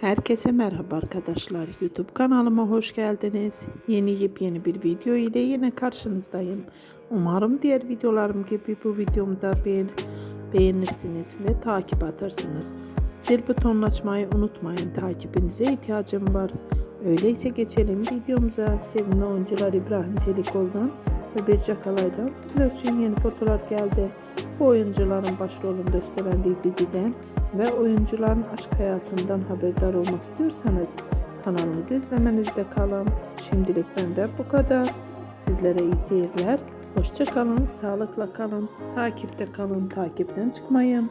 Herkese merhaba arkadaşlar. YouTube kanalıma hoş geldiniz. Yeni yepyeni bir video ile yine karşınızdayım. Umarım diğer videolarım gibi bu videomda beğen beğenirsiniz ve takip atarsınız. Zil butonunu açmayı unutmayın. Takibinize ihtiyacım var. Öyleyse geçelim videomuza. Sevimli oyuncular İbrahim Çelikoğlu'dan ve Birce Kalay'dan sizler için yeni fotoğraf geldi. Bu oyuncuların başrolünde üstlendiği diziden ve oyuncuların aşk hayatından haberdar olmak istiyorsanız kanalımızı izlemenizde kalın. Şimdilik benden bu kadar. Sizlere iyi seyirler. Hoşça kalın, sağlıkla kalın, takipte kalın, takipten çıkmayın.